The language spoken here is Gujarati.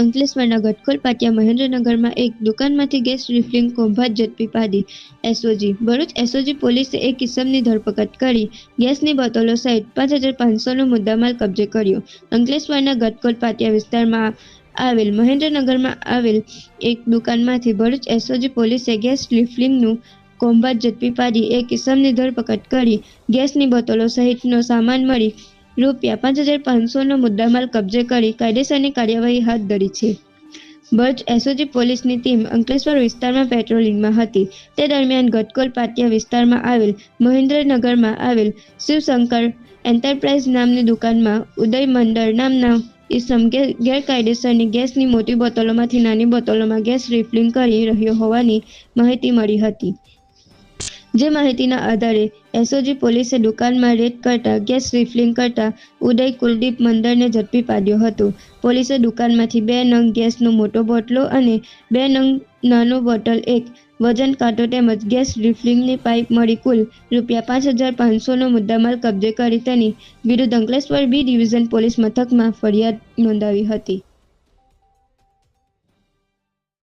અંકલેશ્વરના ગટકોલ પાટિયા મહેન્દ્રનગરમાં એક દુકાનમાંથી ગેસ રિફિલિંગ કોભાત ઝડપી પાડી. એસઓજી. ભરૂચ એસઓજી પોલીસે એક કિસમની ધરપકડ કરી ગેસની બોટલો સહિત પાંચ હજાર પાંચસોનો મુદ્દામાલ કબજે કર્યો. અંકલેશ્વરના ગટકોલ પાટિયા વિસ્તારમાં આવેલ મહેન્દ્રનગરમાં આવેલ એક દુકાનમાંથી ભરૂચ એસઓજી પોલીસે ગેસ રિફિલિંગનું કોમ્બાત ઝડપી પાડી એક કિસમની ધરપકડ કરી ગેસની બોટલો સહિતનો સામાન મળી રૂપિયા પાંચ હજાર પાંચસોનો મુદ્દામાલ કબજે કરી કાયદેસરની કાર્યવાહી હાથ ધરી છે. ભજ એસઓજી પોલીસની ટીમ અંકલેશ્વર વિસ્તારમાં પેટ્રોલિંગમાં હતી. તે દરમિયાન ગટકોલ પાટિયા વિસ્તારમાં આવેલ મહેન્દ્રનગરમાં આવેલ શિવશંકર એન્ટરપ્રાઇઝ નામની દુકાનમાં ઉદય મંડળ નામના ઇસમ ગેરકાયદેસરની ગેસની મોટી બોટલોમાંથી નાની બોટલોમાં ગેસ રિફિલિંગ કરી રહ્યો હોવાની માહિતી મળી હતી. જે માહિતીના આધારે એસઓજી પોલીસે દુકાનમાં રેડ કરતા ગેસ રિફિલિંગ કરતા ઉદય કુલદીપ મંદરને ઝડપી પાડ્યો હતો. પોલીસે દુકાનમાંથી બે નંગ ગેસનો મોટો બોટલો અને બે નંગ નાનો બોટલ એક વજન કાંટો તેમજ ગેસ રિફિલિંગની પાઇપ મળી કુલ રૂપિયા પાંચ હજાર પાંચસોનો મુદ્દામાલ કબજે કરી તેની વિરુદ્ધ અંકલેશ્વર બી ડિવિઝન પોલીસ મથકમાં ફરિયાદ નોંધાવી હતી.